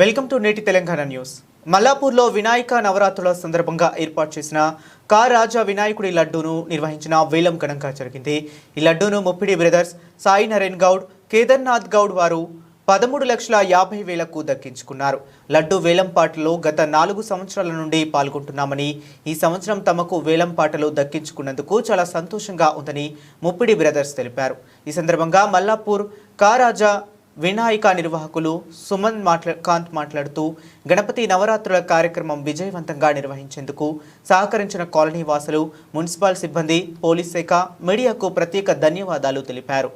Welcome to నేటి Telangana news. మల్లాపూర్లో Vinayaka నవరాత్రుల సందర్భంగా ఏర్పాటు చేసిన కా రాజా వినాయకుడి లడ్డూను నిర్వహించిన వేలం ఘనంగా జరిగింది. ఈ లడ్డూను ముప్పిడి బ్రదర్స్ సాయి నరేన్ గౌడ్ కేదార్నాథ్ గౌడ్ వారు పదమూడు లక్షల యాభై వేలకు దక్కించుకున్నారు. లడ్డు వేలంపాటలో గత నాలుగు సంవత్సరాల నుండి పాల్గొంటున్నామని ఈ సంవత్సరం తమకు వేలంపాటలు దక్కించుకున్నందుకు చాలా సంతోషంగా ఉందని ముప్పిడి బ్రదర్స్ తెలిపారు. ఈ సందర్భంగా మల్లాపూర్ కారాజా వినాయక నిర్వాహకులు సుమన్ మాట్లా కాంత్ మాట్లాడుతూ గణపతి నవరాత్రుల కార్యక్రమం విజయవంతంగా నిర్వహించేందుకు సహకరించిన కాలనీ వాసులు మున్సిపల్ సిబ్బంది పోలీస్ శాఖ మీడియాకు ప్రత్యేక ధన్యవాదాలు తెలిపారు.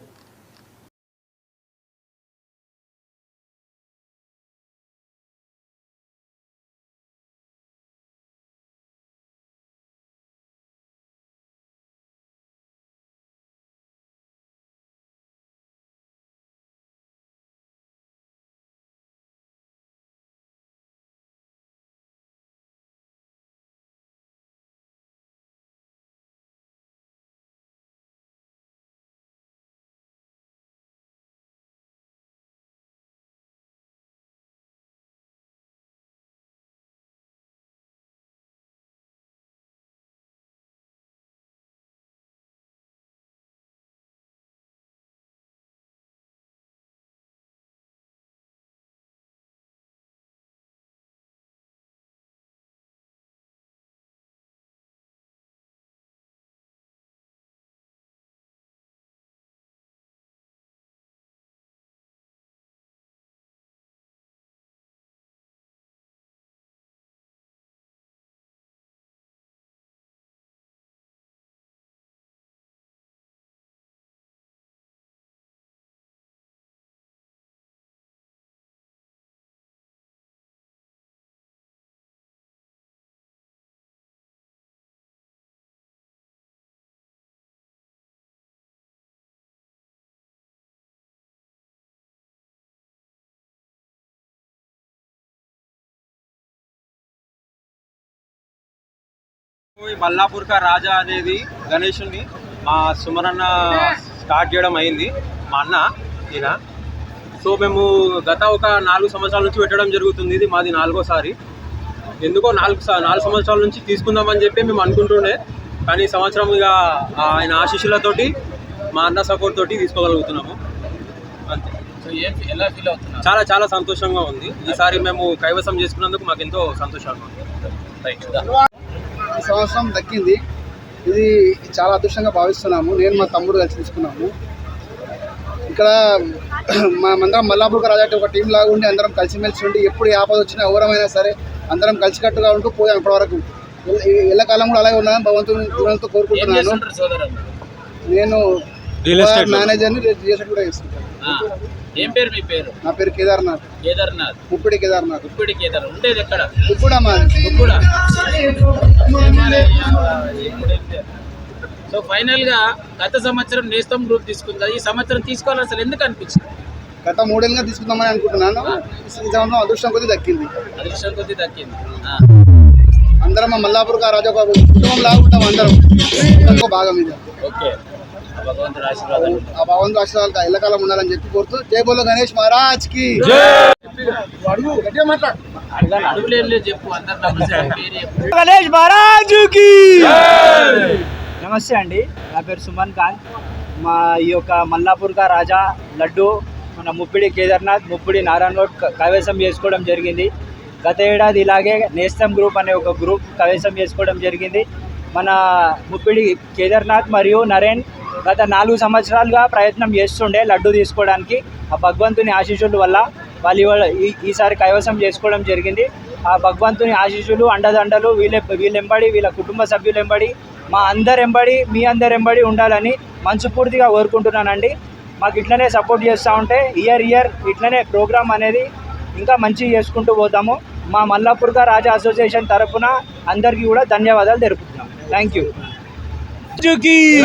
మల్లాపూర్ కా రాజా అనేది గణేషుని మా సుమరన్న స్టార్ట్ చేయడం అయింది. మా అన్న ఈయన. సో మేము గత ఒక నాలుగు సంవత్సరాల నుంచి పెట్టడం జరుగుతుంది. ఇది మాది నాలుగోసారి. ఎందుకో నాలుగు నాలుగు సంవత్సరాల నుంచి తీసుకుందామని చెప్పి మేము అనుకుంటుండే. కానీ సంవత్సరం ఇక ఆయన ఆశీస్సులతోటి మా అన్న సపోర్ట్ తోటి తీసుకోగలుగుతున్నాము. అంతే. సో ఏం ఎలా ఫీల్ అవుతున్నారు? చాలా చాలా సంతోషంగా ఉంది. ఈసారి మేము కైవసం చేసుకున్నందుకు మాకు ఎంతో సంతోషంగా ఉంది. ఈ సంవత్సరం దక్కింది. ఇది చాలా అదృష్టంగా భావిస్తున్నాము. నేను మా తమ్ముడు కలిసి తీసుకున్నాము. ఇక్కడ మా అందరం మల్లాపూర్ రాజాటి ఒక టీం లాగా ఉండి అందరం కలిసిమెలిసి ఉండి ఎప్పుడు ఆపద వచ్చినా ఎవరమైనా సరే అందరం కలిసికట్టుగా ఉంటూ పోయాం ఇప్పటివరకు. ఎల్ల- ఎల్లకాలం కూడా అలాగే ఉన్నాను భగవంతుని దీవెనతో కోరుకుంటున్నాను. నేను. మేనేజర్ని రియల్ ఎస్టేట్ కూడా చేస్తుంటాను. ఏం పేరు మీ పేరు? నా పేరు కేదార్నాథ్. కేదార్నాథ్. ముప్పిడి కేదార్నాథ్. ఉప్పిడి కేదార్ ఉండేది ఎక్కడ? కూడా సో ఫైనల్గా గత సంవత్సరం నేస్తం గ్రూప్ తీసుకుంది? కదా, ఈ సంవత్సరం తీసుకోవాలి అసలు ఎందుకు అనిపించింది? గత మూడేళ్ళుగా తీసుకుందామని అనుకుంటున్నాను. ఈ సంవత్సరం అదృష్టం కొద్ది దక్కింది. అదృష్టం కొద్ది దక్కింది. అందరం మల్లాపూర్ గారు రాజా కుటుంబం లాగా ఉంటాం అందరం భాగం ఇది. ఓకే. ఆ భగవంతుడు ఆశీర్వాదాలు ఎల్లకాలం ఉండాలని చెప్పి కోరుతూ జై బోలో గణేష్ మహారాజ్కి. గణేష్ మహారాజు కి నమస్తే అండి నా పేరు సుమన్ కాంత్. మా ఈ యొక్క మల్లాపూర్ కా రాజా లడ్డు మన ముప్పిడి కేదార్నాథ్ ముప్పిడి నారాయణ రోడ్ క- కైవసం చేసుకోవడం జరిగింది. గత ఏడాది ఇలాగే నేస్తం గ్రూప్ అనే ఒక గ్రూప్ కైవసం చేసుకోవడం జరిగింది. మన ముప్పిడి కేదార్నాథ్ మరియు నరేన్ గత నాలుగు సంవత్సరాలుగా ప్రయత్నం చేస్తుండే లడ్డు తీసుకోవడానికి. ఆ భగవంతుని ఆశీస్సుల వల్ల వాళ్ళు ఇవాళ ఈ ఈసారి కైవసం చేసుకోవడం జరిగింది. ఆ భగవంతుని ఆశీస్సులు అండదండలు వీళ్ళ వీళ్ళెంబడి వీళ్ళ కుటుంబ సభ్యులెంబడి మా అందరెంబడి మీ అందరెంబడి ఉండాలని మనస్ఫూర్తిగా కోరుకుంటున్నానండి. మాకు ఇట్లనే సపోర్ట్ చేస్తూ ఉంటే ఇయర్ ఇయర్ ఇట్లనే ప్రోగ్రామ్ అనేది ఇంకా మంచిగా చేసుకుంటూ పోతాము. మా మల్లాపూర్గా రాజా అసోసియేషన్ తరఫున అందరికీ కూడా ధన్యవాదాలు తెలుపుతున్నాం. Thank you. 저기